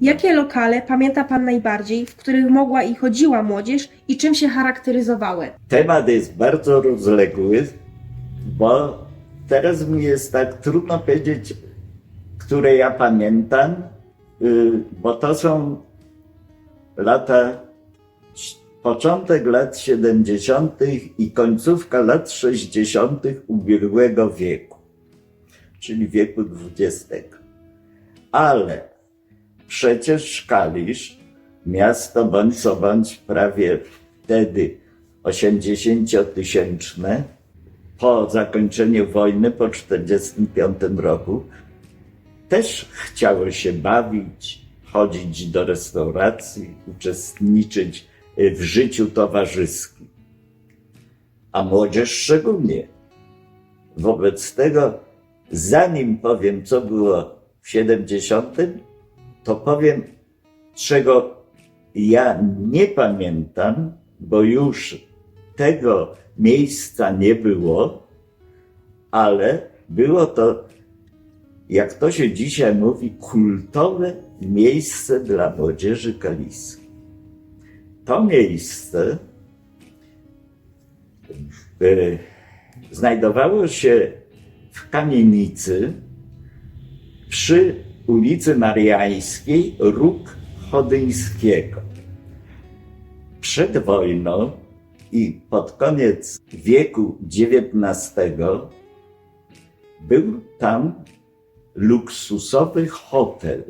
Jakie lokale pamięta Pan najbardziej, w których mogła i chodziła młodzież i czym się charakteryzowały? Temat jest bardzo rozległy, bo teraz mi jest tak trudno powiedzieć, które ja pamiętam, y, bo to są lata, początek lat 70. i końcówka lat 60. ubiegłego wieku, czyli wieku XX. Ale przecież Kalisz, miasto bądź co bądź prawie wtedy 80-tysięczne, po zakończeniu wojny, po 1945 roku, też chciało się bawić, chodzić do restauracji, uczestniczyć w życiu towarzyskim. A młodzież szczególnie. Wobec tego, zanim powiem, co było w 70, to powiem, czego ja nie pamiętam, bo już tego miejsca nie było, ale było to, jak to się dzisiaj mówi, kultowe miejsce dla młodzieży kaliskiej. To miejsce e, znajdowało się w kamienicy przy ulicy Mariańskiej, róg Chodyńskiego. Przed wojną i pod koniec wieku XIX był tam luksusowy hotel,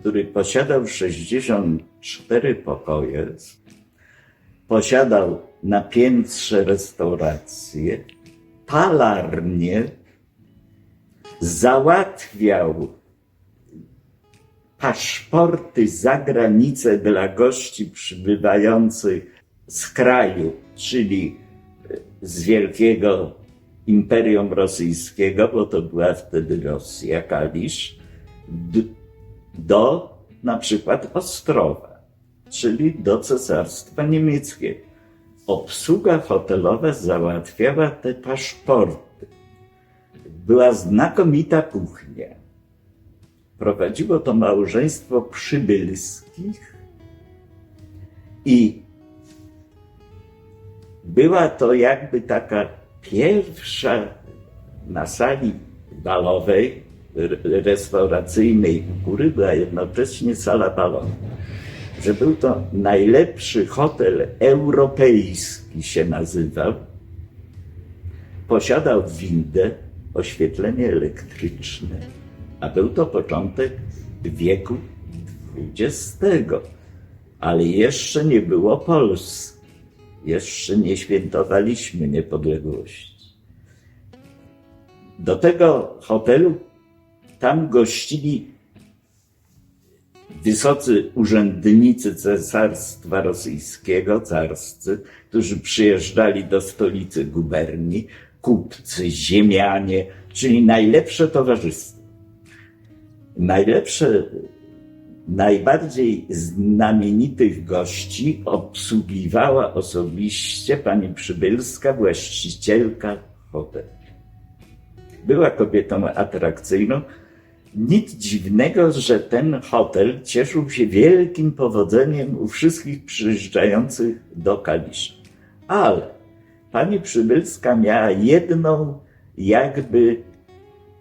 który posiadał 64 pokoje, posiadał na piętrze restaurację, palarnię, załatwiał paszporty za granicę dla gości przybywających z kraju, czyli z wielkiego Imperium Rosyjskiego, bo to była wtedy Rosja, Kalisz, do na przykład Ostrowa, czyli do Cesarstwa Niemieckiego. Obsługa hotelowa załatwiała te paszporty. Była znakomita kuchnia. Prowadziło to małżeństwo przybylskich i była to jakby taka pierwsza na sali balowej, restauracyjnej u góry była jednocześnie sala balowa. Że był to najlepszy hotel europejski się nazywał. Posiadał windę, oświetlenie elektryczne, a był to początek wieku XX. Ale jeszcze nie było Polski. Jeszcze nie świętowaliśmy niepodległości. Do tego hotelu tam gościli wysocy urzędnicy Cesarstwa Rosyjskiego, carscy, którzy przyjeżdżali do stolicy guberni, kupcy, ziemianie, czyli najlepsze towarzystwo. Najlepsze, najbardziej znamienitych gości obsługiwała osobiście pani Przybylska, właścicielka hotelu. Była kobietą atrakcyjną. Nic dziwnego, że ten hotel cieszył się wielkim powodzeniem u wszystkich przyjeżdżających do Kalisza. Ale pani Przybylska miała jedną jakby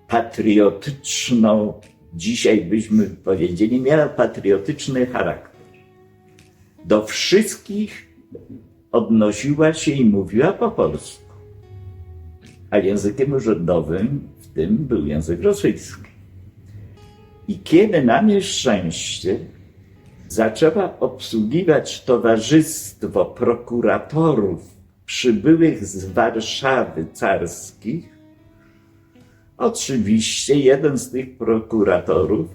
patriotyczną, dzisiaj byśmy powiedzieli, miała patriotyczny charakter. Do wszystkich odnosiła się i mówiła po polsku. A językiem urzędowym w tym był język rosyjski. I kiedy na nieszczęście zaczęła obsługiwać towarzystwo prokuratorów przybyłych z Warszawy carskich, oczywiście jeden z tych prokuratorów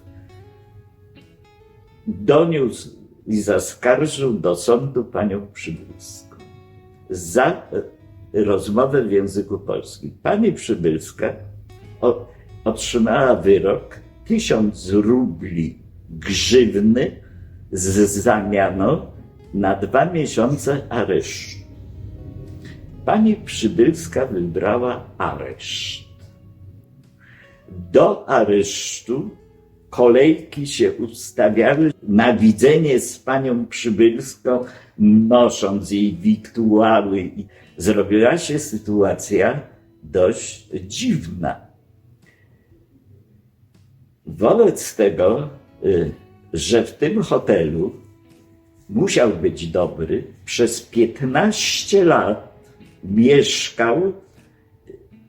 doniósł i zaskarżył do sądu panią Przybylską za rozmowę w języku polskim. Pani Przybylska otrzymała wyrok tysiąc rubli grzywny z zamianą na dwa miesiące aresztu. Pani Przybylska wybrała areszt. Do aresztu kolejki się ustawiały na widzenie z panią Przybylską, nosząc jej wiktuały. Zrobiła się sytuacja dość dziwna. Wobec tego, y, że w tym hotelu musiał być dobry, przez 15 lat mieszkał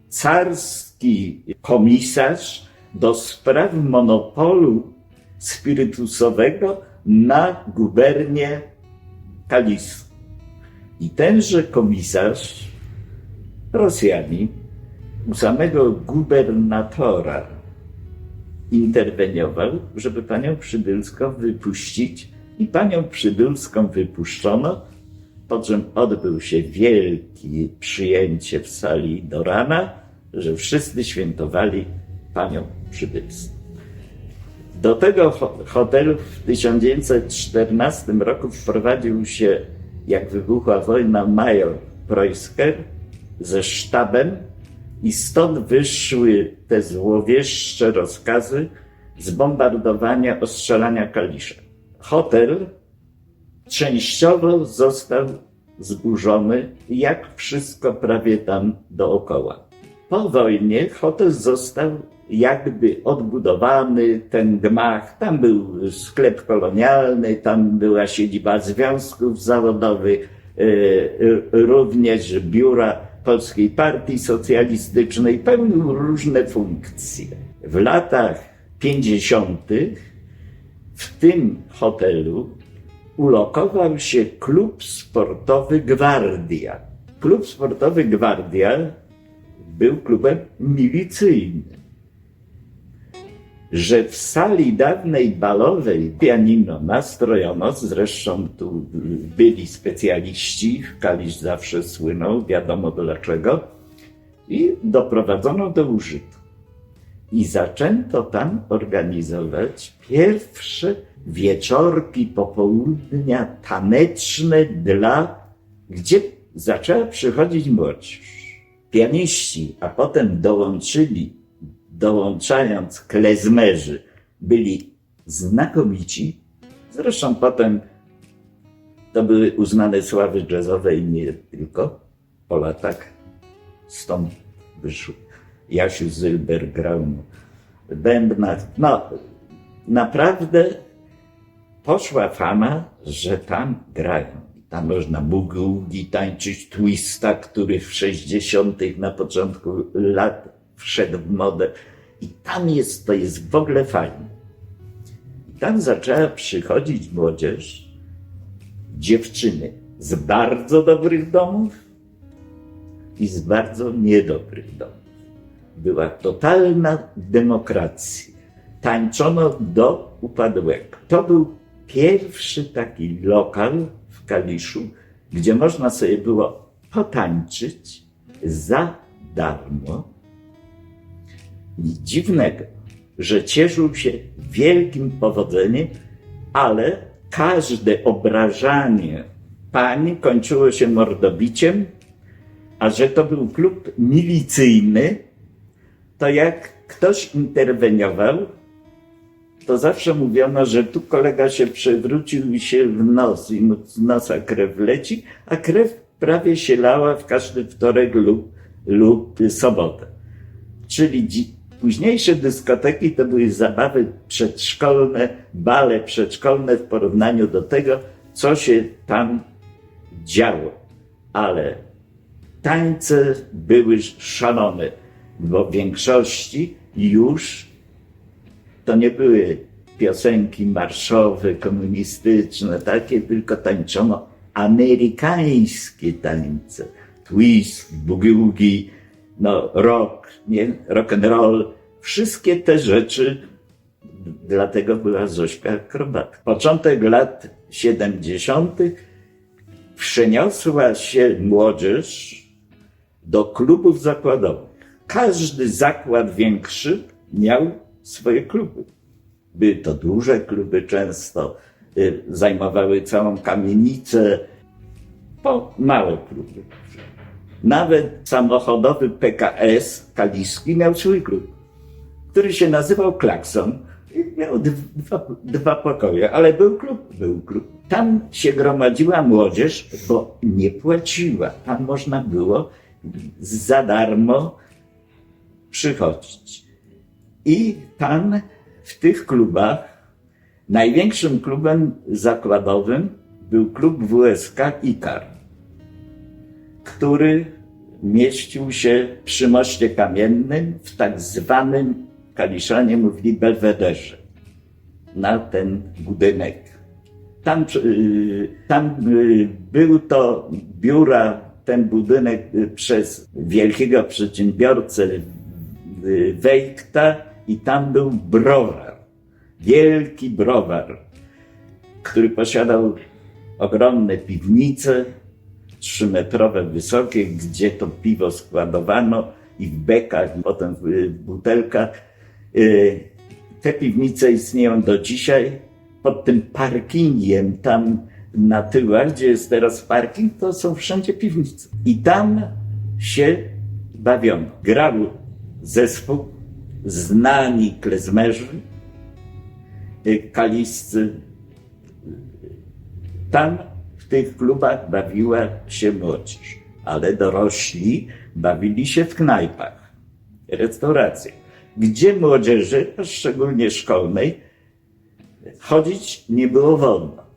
carski komisarz do spraw monopolu spirytusowego na gubernię Kalisu. I tenże komisarz, Rosjanin, u samego gubernatora interweniował, żeby panią Przybylską wypuścić. I panią Przybylską wypuszczono, po czym odbył się wielkie przyjęcie w sali do rana, że wszyscy świętowali panią Przybylską. Do tego ho- hotelu w 1914 roku wprowadził się, jak wybuchła wojna, major Preusker ze sztabem i stąd wyszły te złowieszcze rozkazy zbombardowania, ostrzelania Kalisza. Hotel częściowo został zburzony, jak wszystko prawie tam dookoła. Po wojnie hotel został jakby odbudowany, ten gmach, tam był sklep kolonialny, tam była siedziba związków zawodowych, e, również biura Polskiej Partii Socjalistycznej, pełnił różne funkcje. W latach 50. w tym hotelu ulokował się klub sportowy Gwardia. Klub sportowy Gwardia był klubem milicyjnym. Że w sali dawnej balowej pianino nastrojono, zresztą tu byli specjaliści, Kalisz zawsze słynął, wiadomo dlaczego, i doprowadzono do użytku. I zaczęto tam organizować pierwsze wieczorki, popołudnia taneczne dla, gdzie zaczęła przychodzić młodzież. Pianiści, a potem dołączyli, dołączając klezmerzy, byli znakomici. Zresztą potem to były uznane sławy jazzowe i nie tylko po latach. Stąd wyszły. Jasiu Zylber grał na bębnach. No, naprawdę poszła fama, że tam grają. Tam można bugugi tańczyć, twista, który w 60. na początku lat wszedł w modę. I tam jest, to jest w ogóle fajne. I tam zaczęła przychodzić młodzież, dziewczyny z bardzo dobrych domów i z bardzo niedobrych domów. Była totalna demokracja. Tańczono do upadłego. To był pierwszy taki lokal Kaliszu, gdzie można sobie było potańczyć za darmo. Nic dziwnego, że cieszył się wielkim powodzeniem, ale każde obrażanie pań kończyło się mordobiciem, a że to był klub milicyjny, to jak ktoś interweniował, to zawsze mówiono, że tu kolega się przewrócił i się w nos i mu z nosa krew leci, a krew prawie się lała w każdy wtorek lub, lub sobotę. Czyli późniejsze dyskoteki to były zabawy przedszkolne, bale przedszkolne w porównaniu do tego, co się tam działo. Ale tańce były szalone, bo w większości już to nie były piosenki marszowe, komunistyczne, takie, tylko tańczono amerykańskie tańce. Twist, boogie, no rock, nie? rock and roll. Wszystkie te rzeczy, dlatego była Zośka akrobatka. Początek lat 70. przeniosła się młodzież do klubów zakładowych. Każdy zakład większy miał swoje kluby. Były to duże kluby, często y, zajmowały całą kamienicę, po małe kluby. Nawet samochodowy PKS kaliski miał swój klub, który się nazywał Klakson Miał dwa, dwa pokoje, ale był klub, był klub. Tam się gromadziła młodzież, bo nie płaciła. Tam można było za darmo przychodzić. I tam w tych klubach największym klubem zakładowym był klub WSK Ikar, który mieścił się przy Moście Kamiennym w tak zwanym Kaliszanie mówili Belwederze na ten budynek. Tam, y, tam y, był to biura, ten budynek y, przez wielkiego przedsiębiorcę Wejkta i tam był browar. Wielki browar, który posiadał ogromne piwnice, trzymetrowe wysokie, gdzie to piwo składowano i w bekach, potem w butelkach. Y, Te piwnice istnieją do dzisiaj. Pod tym parkingiem tam na tyłach, gdzie jest teraz parking, to są wszędzie piwnice. I tam się bawiono. Grał zespół, znani klezmerzy, y, kaliscy. Tam w tych klubach bawiła się młodzież, ale dorośli bawili się w knajpach, restauracjach, gdzie młodzieży, szczególnie szkolnej, chodzić nie było wolno.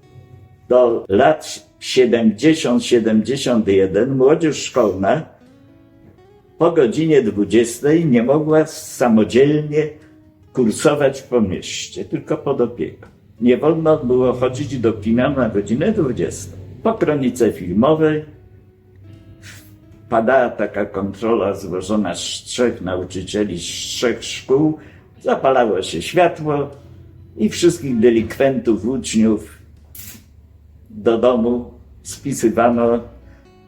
Do lat 70-71 młodzież szkolna po godzinie 20 nie mogła samodzielnie kursować po mieście, tylko pod opieką. Nie wolno było chodzić do kina na godzinę 20. Po kronice filmowej padała taka kontrola złożona z trzech nauczycieli z trzech szkół, zapalało się światło i wszystkich delikwentów, uczniów do domu spisywano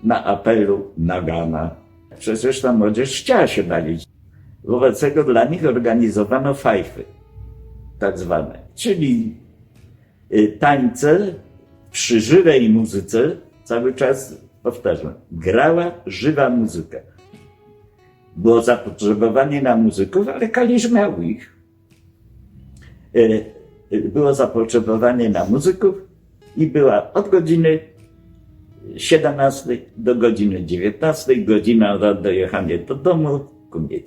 na apelu Nagana. Przecież ta młodzież chciała się bawić. Wobec tego dla nich organizowano fajfy, tak zwane, czyli y, tańce przy żywej muzyce, cały czas powtarzam, grała żywa muzyka. Było zapotrzebowanie na muzyków, ale Kalisz miał ich. Y, y, Było zapotrzebowanie na muzyków i była od godziny 17 do godziny 19, godzina na dojechanie do domu.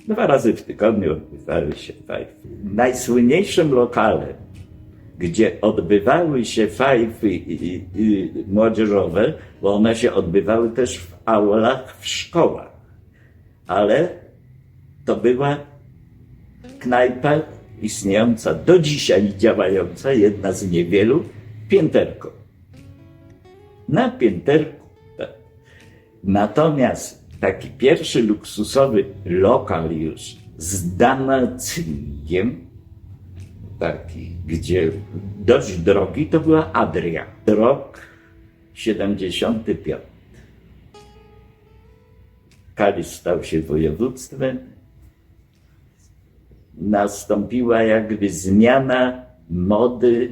Dwa razy w tygodniu odbywały się fajfy. Najsłynniejszym lokalem, gdzie odbywały się fajfy młodzieżowe, bo one się odbywały też w aulach, w szkołach, ale to była knajpa istniejąca do dzisiaj działająca, jedna z niewielu, Pięterko. Na Pięterku. Natomiast taki pierwszy luksusowy lokal już z danacygiem, taki, gdzie dość drogi, to była Adria. Rok 75. Kalisz stał się województwem. Nastąpiła jakby zmiana mody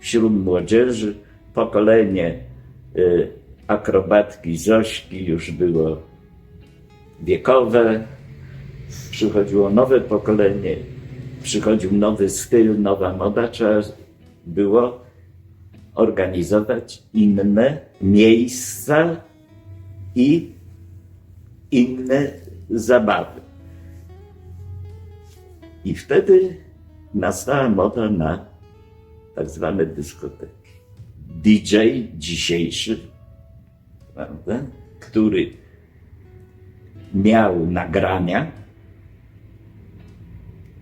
wśród młodzieży. Pokolenie akrobatki Zośki już było wiekowe. Przychodziło nowe pokolenie, przychodził nowy styl, nowa moda. Trzeba było organizować inne miejsca i inne zabawy. I wtedy nastała moda na tak zwane dyskoteki. DJ dzisiejszy, prawda, który miał nagrania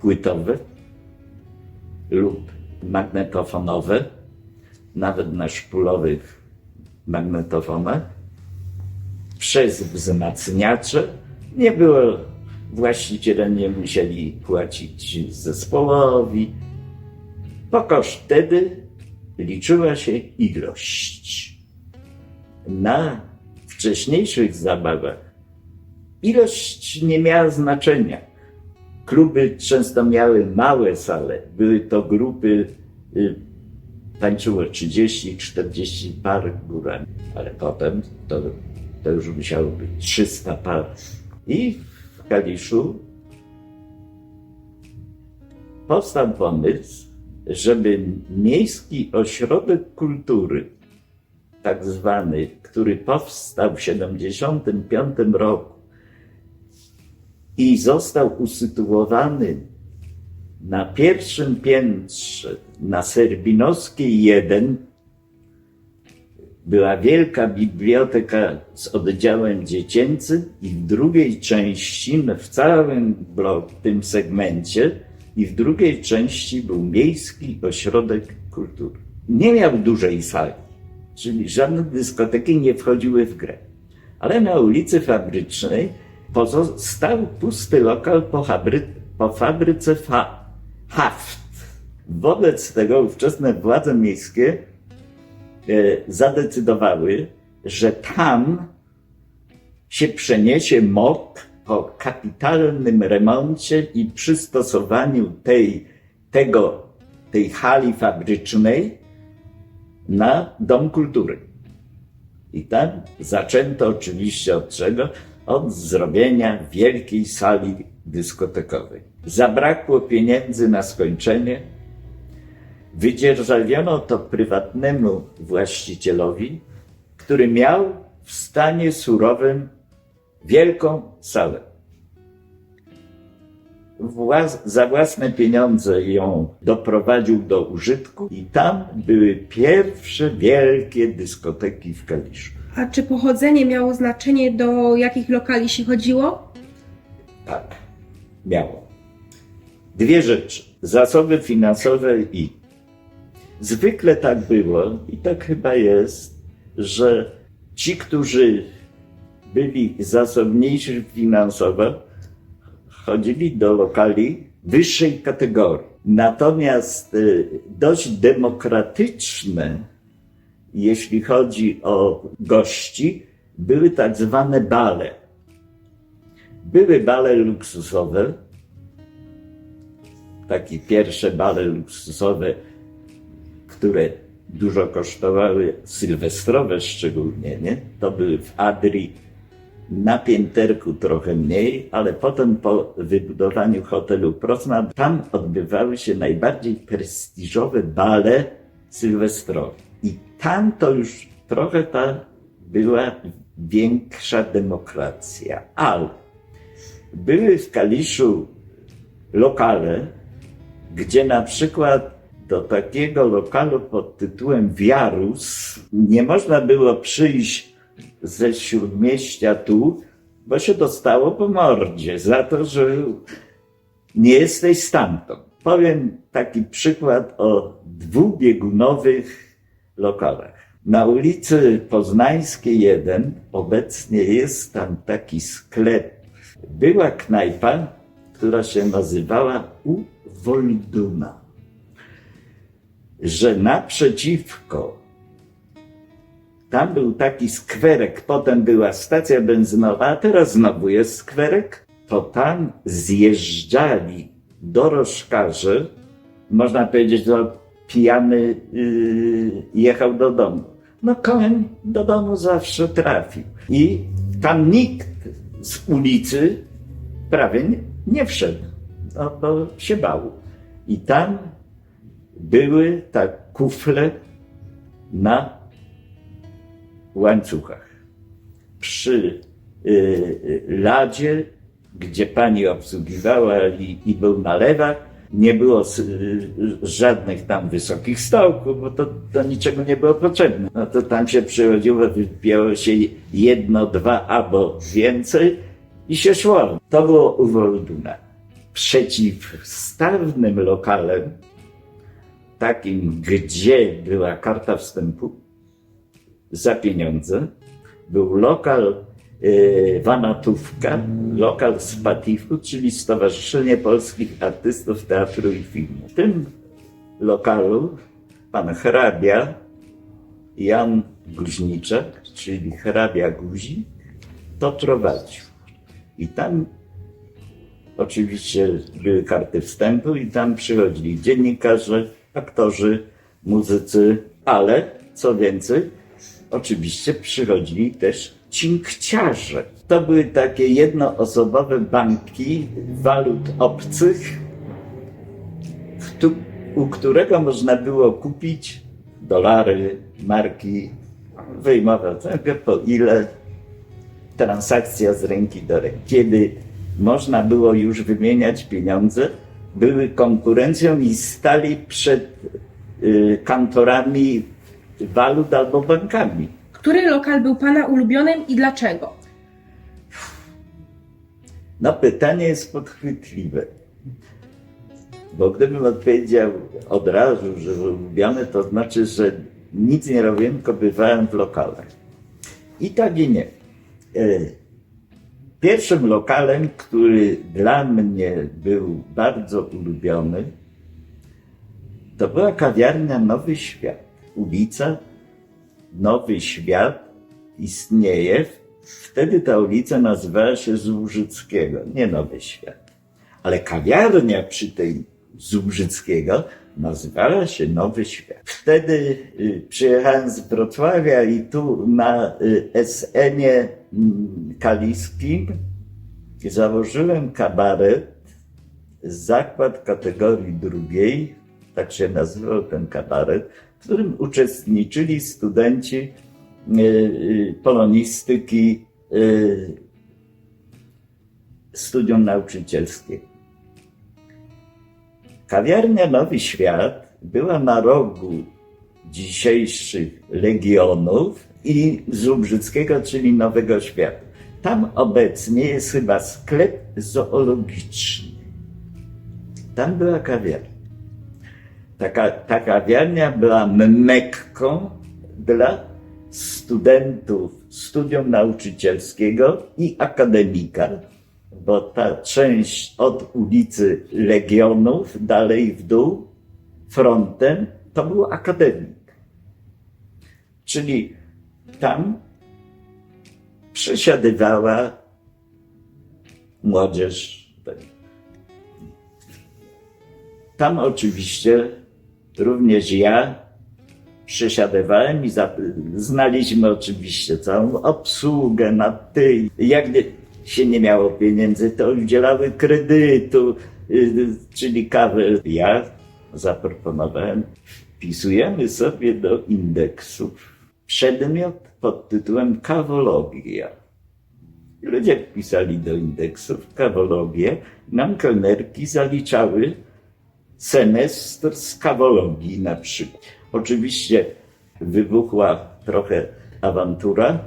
płytowe lub magnetofonowe, nawet na szpulowych magnetofonach, przez wzmacniacze. Nie było, właściciele nie musieli płacić zespołowi. Pokoż wtedy liczyła się ilość. Na wcześniejszych zabawach ilość nie miała znaczenia. Kluby często miały małe sale. Były to grupy, y, tańczyło 30-40 par górami, ale potem to, to już musiało być 300 par. I w Kaliszu powstał pomysł, żeby miejski ośrodek kultury, tak zwany, który powstał w 1975 roku i został usytuowany na pierwszym piętrze na Serbinowskiej 1 była wielka biblioteka z oddziałem dziecięcym i w drugiej części, w całym blok, tym segmencie i w drugiej części był miejski ośrodek kultury. Nie miał dużej sali, czyli żadne dyskoteki nie wchodziły w grę. Ale na ulicy Fabrycznej pozostał pusty lokal po, fabry, po fabryce fa, Haft. Wobec tego ówczesne władze miejskie e, zadecydowały, że tam się przeniesie MOP po kapitalnym remoncie i przystosowaniu tej, tego, tej hali fabrycznej na Dom Kultury. I tam zaczęto oczywiście od czego? Od zrobienia wielkiej sali dyskotekowej. Zabrakło pieniędzy na skończenie. Wydzierżawiono to prywatnemu właścicielowi, który miał w stanie surowym wielką salę. Włas- za własne pieniądze ją doprowadził do użytku i tam były pierwsze wielkie dyskoteki w Kaliszu. A czy pochodzenie miało znaczenie, do jakich lokali się chodziło? Tak, miało. Dwie rzeczy. Zasoby finansowe i. Zwykle tak było i tak chyba jest, że ci, którzy byli zasobniejsi finansowo, chodzili do lokali wyższej kategorii. Natomiast y, dość demokratyczne, jeśli chodzi o gości, były tak zwane bale. Były bale luksusowe, takie pierwsze bale luksusowe, które dużo kosztowały, sylwestrowe szczególnie, nie? To były w Adrii, na pięterku trochę mniej, ale potem po wybudowaniu hotelu Prosna, tam odbywały się najbardziej prestiżowe bale sylwestrowe. I tam to już trochę ta była większa demokracja, ale były w Kaliszu lokale, gdzie na przykład do takiego lokalu pod tytułem Wiarus nie można było przyjść ze śródmieścia tu, bo się dostało po mordzie za to, że nie jesteś stamtąd. Powiem taki przykład o dwubiegunowych lokalach. Na ulicy Poznańskiej 1 obecnie jest tam taki sklep. Była knajpa, która się nazywała U Wolduna. Że naprzeciwko tam był taki skwerek, potem była stacja benzynowa, a teraz znowu jest skwerek. To tam zjeżdżali dorożkarze, można powiedzieć, że pijany yy, jechał do domu. No koń do domu zawsze trafił. I tam nikt z ulicy prawie nie, nie wszedł, no, bo się bał. I tam były tak kufle na łańcuchach. Przy y, y, ladzie, gdzie pani obsługiwała i, i był na lewach, nie było y, żadnych tam wysokich stołków, bo to do niczego nie było potrzebne. No to tam się przychodziło, wypiało się jedno, dwa albo więcej i się szło. To było u Wolduna. Przeciwstawnym lokalem, takim, gdzie była karta wstępu, za pieniądze. Był lokal e, Wanatówka, lokal Spatifu, czyli Stowarzyszenie Polskich Artystów Teatru i Filmu. W tym lokalu pan hrabia Jan Guźniczak, czyli hrabia Guzik, to prowadził. I tam oczywiście były karty wstępu i tam przychodzili dziennikarze, aktorzy, muzycy, ale co więcej, oczywiście przychodzili też cinkciarze. To były takie jednoosobowe banki walut obcych, u którego można było kupić dolary, marki, wyjmować tego po ile transakcja z ręki do ręki. Kiedy można było już wymieniać pieniądze, były konkurencją i stali przed y, kantorami walut albo bankami. Który lokal był Pana ulubionym i dlaczego? No pytanie jest podchwytliwe. Bo gdybym odpowiedział od razu, że ulubiony, to znaczy, że nic nie robiłem, tylko bywałem w lokalach. I tak i nie. E, Pierwszym lokalem, który dla mnie był bardzo ulubiony, to była kawiarnia Nowy Świat. Ulica Nowy Świat istnieje. Wtedy ta ulica nazywała się Zubrzyckiego, nie Nowy Świat. Ale kawiarnia przy tej Zubrzyckiego nazywała się Nowy Świat. Wtedy y, przyjechałem z Wrocławia i tu na y, SN-ie mm, kaliskim założyłem kabaret, zakład kategorii drugiej, tak się nazywał ten kabaret, w którym uczestniczyli studenci y, y, polonistyki y, studium nauczycielskiego. Kawiarnia Nowy Świat była na rogu dzisiejszych Legionów i Zubrzyckiego, czyli Nowego Świata. Tam obecnie jest chyba sklep zoologiczny. Tam była kawiarnia. Taka, ta kawiarnia była mekką dla studentów studium nauczycielskiego i akademika, bo ta część od ulicy Legionów dalej w dół, frontem, to był akademik. Czyli tam przesiadywała młodzież. Tam oczywiście również ja przesiadywałem i znaliśmy oczywiście całą obsługę na ty. Jak nie, się nie miało pieniędzy, to udzielały kredytu, y, czyli kawę. Ja zaproponowałem, wpisujemy sobie do indeksów przedmiot pod tytułem kawologia. Ludzie wpisali do indeksów kawologię, nam kelnerki zaliczały semestr z kawologii na przykład. Oczywiście wybuchła trochę awantura,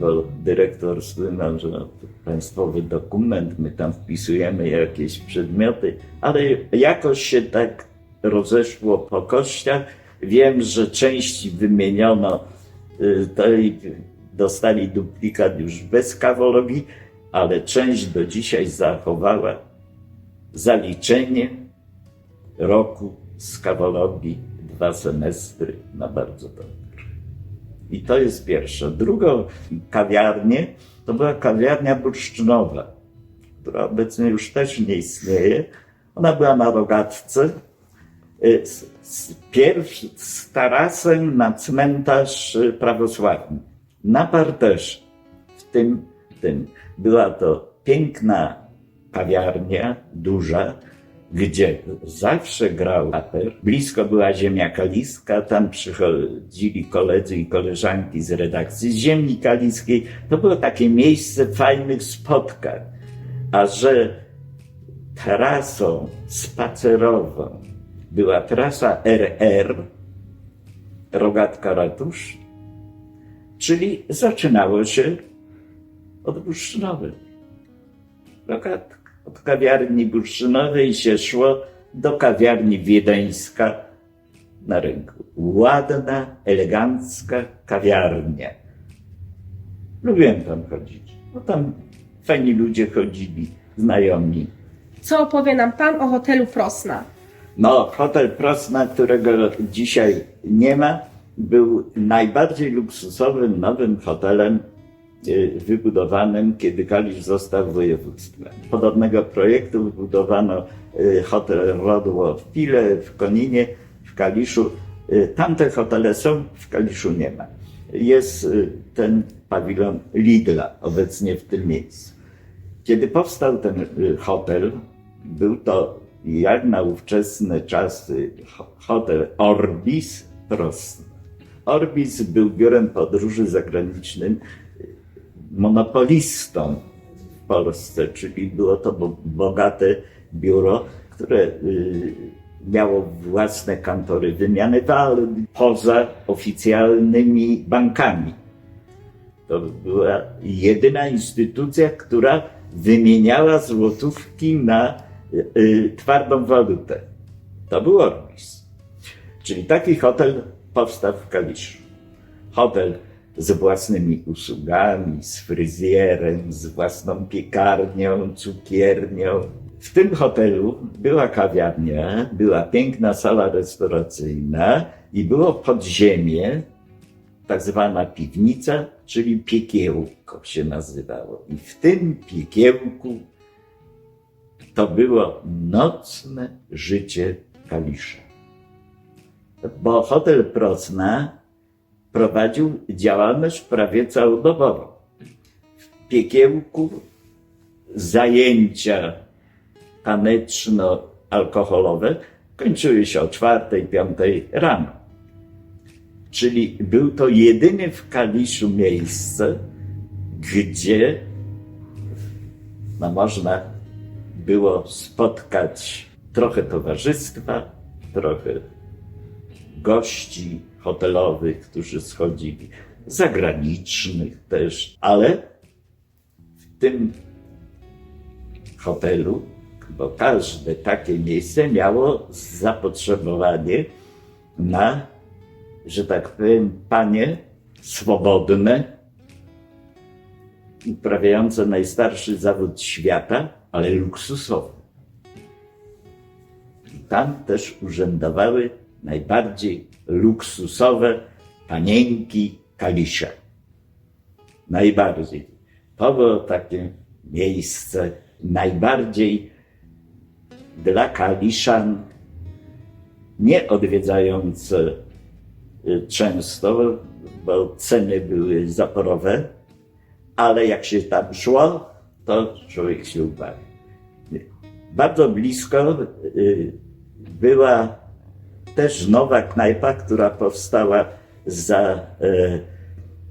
bo dyrektor słynął, że no, państwowy dokument, my tam wpisujemy jakieś przedmioty, ale jakoś się tak rozeszło po kościach. Wiem, że części wymieniono, y, to dostali duplikat już bez kawologii, ale część do dzisiaj zachowała zaliczenie roku z kawologii dwa semestry na bardzo dobrze. I to jest pierwsze. Drugą kawiarnię to była kawiarnia bursztynowa, która obecnie już też nie istnieje. Ona była na rogatce. y, z- z- z tarasem na cmentarz y, prawosławny. Na parterze. W tym, tym była to piękna kawiarnia, duża, gdzie zawsze grał raper. Blisko była ziemia kaliska, tam przychodzili koledzy i koleżanki z redakcji ziemi kaliskiej. To było takie miejsce fajnych spotkań. A że trasą spacerową była trasa RR, Rogatka Ratusz, czyli zaczynało się od Bursztynowej. Rogatka. Od kawiarni bursztynowej się szło do kawiarni wiedeńska na rynku. Ładna, elegancka kawiarnia. Lubiłem tam chodzić. No tam fajni ludzie chodzili, znajomi. Co opowie nam Pan o hotelu Frosna? No, hotel Prosna, którego dzisiaj nie ma, był najbardziej luksusowym nowym hotelem wybudowanym, kiedy Kalisz został województwem. Podobnego projektu wybudowano y, hotel Rodło w Pile, w Koninie, w Kaliszu. Y, Tamte hotele są, w Kaliszu nie ma. Jest y, ten pawilon Lidla obecnie w tym miejscu. Kiedy powstał ten y, hotel, był to jak na ówczesne czasy ho- hotel Orbis Prosna. Orbis był biurem podróży zagranicznym, monopolistą w Polsce, czyli było to bo- bogate biuro, które y, miało własne kantory wymiany walut poza oficjalnymi bankami. To była jedyna instytucja, która wymieniała złotówki na y, twardą walutę. To był Orbis. Czyli taki hotel powstał w Kaliszu. Hotel z własnymi usługami, z fryzjerem, z własną piekarnią, cukiernią. W tym hotelu była kawiarnia, była piękna sala restauracyjna i było podziemie, tak zwana piwnica, czyli piekiełko się nazywało. I w tym piekiełku to było nocne życie Kalisza. Bo hotel Procna prowadził działalność prawie całodobową. W piekiełku zajęcia taneczno-alkoholowe kończyły się o czwartej, piątej rano. Czyli był to jedyny w Kaliszu miejsce, gdzie no, można było spotkać trochę towarzystwa, trochę gości hotelowych, którzy schodzili, zagranicznych też, ale w tym hotelu, bo każde takie miejsce miało zapotrzebowanie na, że tak powiem, panie swobodne, uprawiające najstarszy zawód świata, ale luksusowy. I tam też urzędowały najbardziej luksusowe panienki Kalisza. Najbardziej. To było takie miejsce najbardziej dla Kaliszan nie odwiedzające y, często, bo ceny były zaporowe, ale jak się tam szło, to człowiek się ubawił. Bardzo blisko y, była też nowa knajpa, która powstała za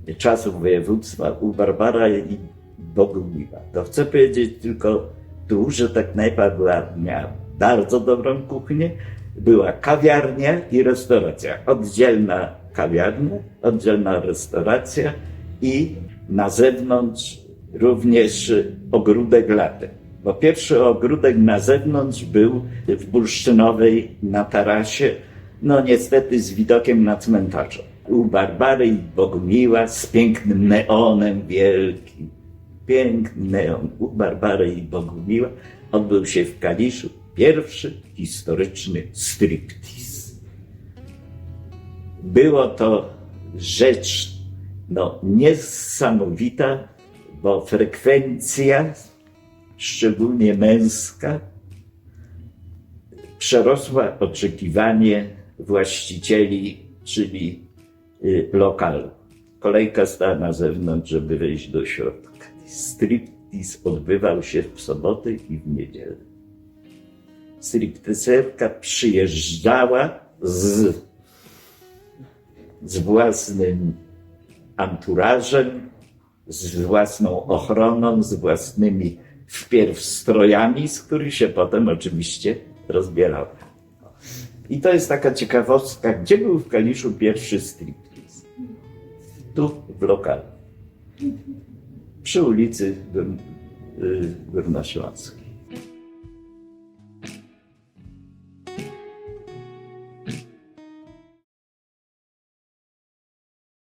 e, czasów województwa u Barbara i Bogumiła. To chcę powiedzieć tylko tu, że ta knajpa była, miała bardzo dobrą kuchnię, była kawiarnia i restauracja. Oddzielna kawiarnia, oddzielna restauracja i na zewnątrz również ogródek latem. Bo pierwszy ogródek na zewnątrz był w Bursztynowej na tarasie, no niestety z widokiem na cmentarze. U Barbary i Bogumiła z pięknym neonem wielkim. Piękny neon u Barbary i Bogumiła odbył się w Kaliszu pierwszy historyczny striptease. Było to rzecz no, niesamowita, bo frekwencja, szczególnie męska, przerosła oczekiwanie właścicieli, czyli y, lokalu. Kolejka stała na zewnątrz, żeby wejść do środka. Striptease odbywał się w soboty i w niedzielę. Stripteaserka przyjeżdżała z, z własnym anturażem, z własną ochroną, z własnymi wpierw strojami, z których się potem oczywiście rozbierał. I to jest taka ciekawostka, gdzie był w Kaliszu pierwszy striptease? Tu, w lokalu. Przy ulicy y, Górnośląskiej.